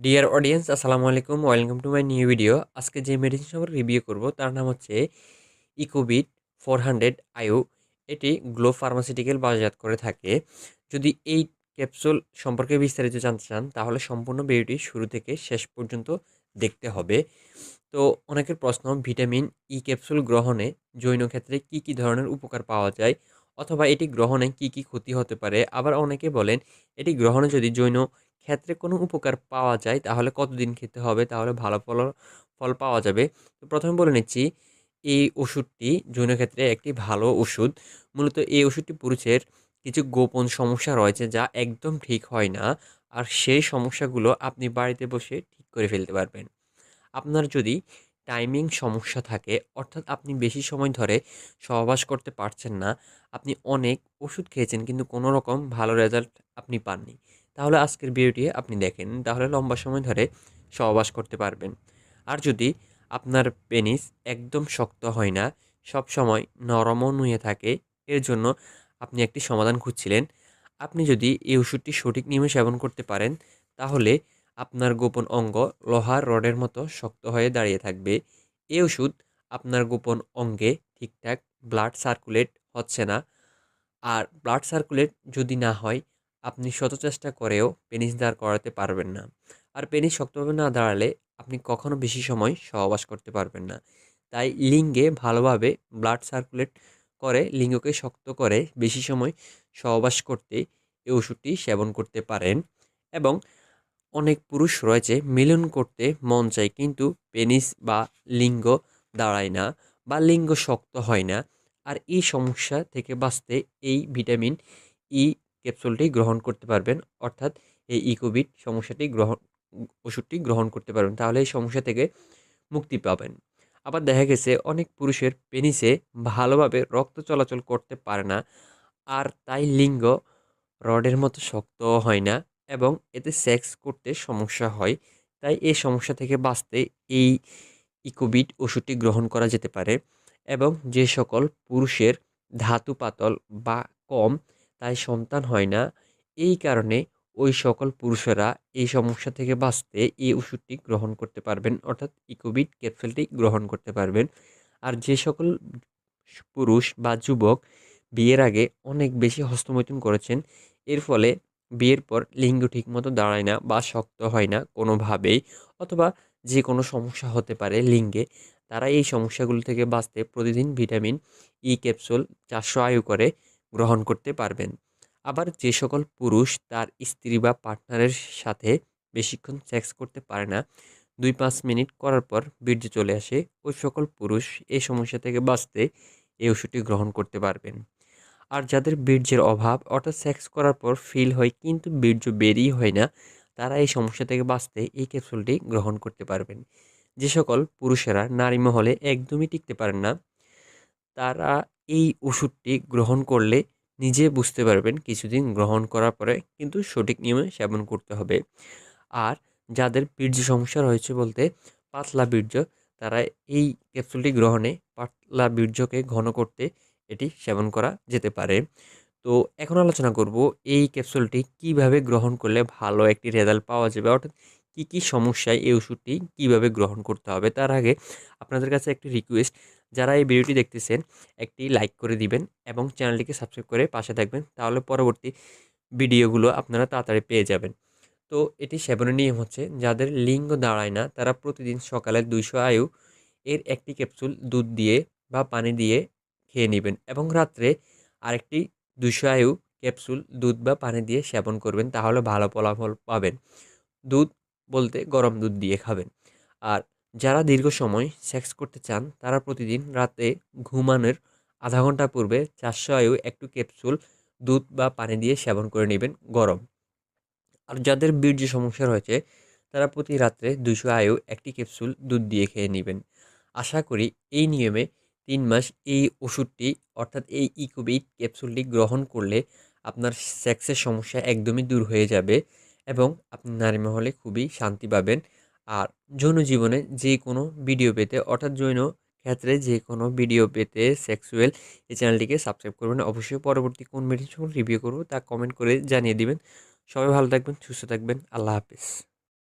Deer audience আসসালামু আলাইকুম welcome to my new video আজকে যে মেডিসিন সম্পর্কে রিভিউ করব, তার নাম হচ্ছে ইকোবিট ফোর হান্ড্রেড আয়ু এটি গ্লো ফার্মাসিউটিক্যাল বাজারজাত করে থাকে। যদি এই ক্যাপসুল সম্পর্কে বিস্তারিত জানতে চান, তাহলে সম্পূর্ণ ভিডিওটি শুরু থেকে শেষ পর্যন্ত দেখতে হবে। তো অনেকের প্রশ্ন, ভিটামিন ই ক্যাপসুল গ্রহণে জৈন ক্ষেত্রে কি কি ধরনের উপকার পাওয়া যায়? অথবা এটি গ্রহণে কি কি ক্ষতি হতে পারে? আবার অনেকে বলেন, এটি গ্রহণে যদি জৈন ক্ষেত্রে কোনো উপকার পাওয়া যায়, তাহলে কতদিন খেতে হবে, তাহলে ভালো ফল ফল পাওয়া যাবে। তো প্রথমে বলে নিচ্ছি, এই ওষুধটি যৌন ক্ষেত্রে একটি ভালো ওষুধ। মূলত এই ওষুধটি পুরুষের কিছু গোপন সমস্যা রয়েছে যা একদম ঠিক হয় না, আর সেই সমস্যাগুলো আপনি বাড়িতে বসে ঠিক করে ফেলতে পারবেন। আপনার যদি টাইমিং সমস্যা থাকে, অর্থাৎ আপনি বেশি সময় ধরে সহবাস করতে পারছেন না, আপনি অনেক ওষুধ খেয়েছেন, কিন্তু কোনো রকম ভালো রেজাল্ট আপনি পাননি। তাহলে আজকের ভিডিওটি আপনি দেখেন, তাহলে লম্বা সময় ধরে সহবাস করতে পারবেন। আর যদি আপনার পেনিস একদম শক্ত হয় না, সব সময় নরমও নুয়ে থাকে, এর জন্য আপনি একটি সমাধান খুঁজছিলেন। আপনি যদি এই ওষুধটি সঠিক নিয়মে সেবন করতে পারেন, তাহলে আপনার গোপন অঙ্গ লোহার রডের মতো শক্ত হয়ে দাঁড়িয়ে থাকবে। এই ওষুধ আপনার গোপন অঙ্গে ঠিকঠাক ব্লাড সার্কুলেট হচ্ছে না। আর ব্লাড সার্কুলেট যদি না হয় আপনি শত চেষ্টা করেও পেনিস দাঁড় করাতে পারবেন না। আর পেনিস শক্তভাবে না দাঁড়ালে আপনি কখনো বেশি সময় সহবাস করতে পারবেন না। তাই লিঙ্গে ভালোভাবে ব্লাড সার্কুলেট করে, লিঙ্গকে শক্ত করে বেশি সময় সহবাস করতে এই ওষুধটি সেবন করতে পারেন এবং অনেক পুরুষ রয়েছে মিলন করতে মন চায় কিন্তু পেনিস বা লিঙ্গ দাঁড়ায় না বা লিঙ্গ শক্ত হয় না। আর এই সমস্যা থেকে বাঁচতে এই ভিটামিন ই ক্যাপসুলটি গ্রহণ করতে পারবেন, অর্থাৎ এই ইকোবিট সমস্যাটি গ্রহণ ওষুধটি গ্রহণ করতে পারবেন, তাহলে এই সমস্যা থেকে মুক্তি পাবেন। আবার দেখা গেছে অনেক পুরুষের পেনিসে ভালোভাবে রক্ত চলাচল করতে পারে না, আর তাই লিঙ্গ রডের মতো শক্ত হয় না এবং এতে সেক্স করতে সমস্যা হয়, তাই এই সমস্যা থেকে বাঁচতে এই ইকোবিট ওষুধটি গ্রহণ করা যেতে পারে এবং যে সকল পুরুষের ধাতু পাতল বা কম তাই সন্তান হয় না। এই কারণে ওই সকল পুরুষেরা এই সমস্যা থেকে বাঁচতে এই ওষুধটি গ্রহণ করতে পারবেন। অর্থাৎ ইকোবিট ক্যাপসুলটি গ্রহণ করতে পারবেন। আর যে সকল পুরুষ বা যুবক বিয়ের আগে অনেক বেশি হস্তমৈথুন করেছেন, এর ফলে বিয়ের পর লিঙ্গ ঠিকমতো দাঁড়ায় না বা শক্ত হয় না কোনোভাবেই অথবা যে কোনো সমস্যা হতে পারে লিঙ্গে, তারা এই সমস্যাগুলো থেকে বাঁচতে প্রতিদিন ভিটামিন, ই ক্যাপসুল চারশো আয়ু করে। গ্রহণ করতে পারবেন। আবার যে সকল পুরুষ তার স্ত্রী বা পার্টনারের সাথে বেশিক্ষণ সেক্স করতে পারে না, দুই পাঁচ মিনিট করার পর বীর্য চলে আসে, ওই সকল পুরুষ এই সমস্যা থেকে বাঁচতে এই ওষুধটি গ্রহণ করতে পারবেন। আর যাদের বীর্যের অভাব অর্থাৎ সেক্স করার পর ফিল হয় কিন্তু বীর্য বেরিয়ে হয় না, তারা এই সমস্যা থেকে বাঁচতে এই ক্যাপসুলটি গ্রহণ করতে পারবেন। যে সকল পুরুষেরা নারী মহলে একদমই টিকতে পারেন না, তারা এই ওষুধটি গ্রহণ করলে নিজে বুঝতে পারবেন কিছুদিন গ্রহণ করার পরে কিন্তু সঠিক নিয়মে সেবন করতে হবে। আর যাদের বীর্য সমস্যা রয়েছে বলতে পাতলা বীর্য, তারা এই ক্যাপসুলটি গ্রহণে পাতলা বীর্যকে ঘন করতে এটি সেবন করা যেতে পারে। তো এখন আলোচনা করব এই ক্যাপসুলটি কীভাবে গ্রহণ করলে ভালো একটি রেজাল্ট পাওয়া যাবে, অর্থাৎ কী কী সমস্যায় এই ওষুধটি কীভাবে গ্রহণ করতে হবে? তার আগে আপনাদের কাছে একটি রিকোয়েস্ট যারা এই ভিডিওটি দেখতেছেন, একটি লাইক করে দিবেন এবং চ্যানেলটিকে সাবস্ক্রাইব করে পাশে থাকবেন, তাহলে পরবর্তী ভিডিওগুলো আপনারা তাড়াতাড়ি পেয়ে যাবেন। তো এটি সেবনের নিয়ম হচ্ছে, যাদের লিঙ্গ দাঁড়ায় না, তারা প্রতিদিন সকালে দুইশো আয়ু এর একটি ক্যাপসুল দুধ দিয়ে বা পানি দিয়ে খেয়ে নেবেন এবং রাত্রে আরেকটি দুশো আয়ু ক্যাপসুল দুধ বা পানি দিয়ে সেবন করবেন, তাহলে ভালো ফলাফল পাবেন। দুধ বলতে গরম দুধ দিয়ে খাবেন। আর যারা দীর্ঘ সময় সেক্স করতে চান, তারা প্রতিদিন রাতে ঘুমানোর আধা ঘণ্টা পূর্বে চারশো আয়ু একটু ক্যাপসুল, দুধ বা পানি দিয়ে সেবন করে নেবেন গরম। আর যাদের বীর্য সমস্যা রয়েছে, তারা প্রতি রাত্রে দুশো আয়ু একটি ক্যাপসুল দুধ দিয়ে খেয়ে নেবেন। আশা করি এই নিয়মে তিন মাস এই ওষুধটি, অর্থাৎ এই ইকোবিট ক্যাপসুলটি গ্রহণ করলে আপনার সেক্সের সমস্যা একদমই দূর হয়ে যাবে। এবং আপনি নারী মহলে খুবই শান্তি পাবেন। আর যৌন জীবনে যে কোনো ভিডিও পেতে, অর্থাৎ যৌন ক্ষেত্রে যে কোনো ভিডিও পেতে সেক্সুয়াল এই চ্যানেলটিকে সাবস্ক্রাইব করবেন। অবশ্যই পরবর্তী কোন মেডিসিন রিভিউ করব তা কমেন্ট করে জানিয়ে দিবেন। সবাই ভালো থাকবেন, সুস্থ থাকবেন। আল্লাহ হাফিজ।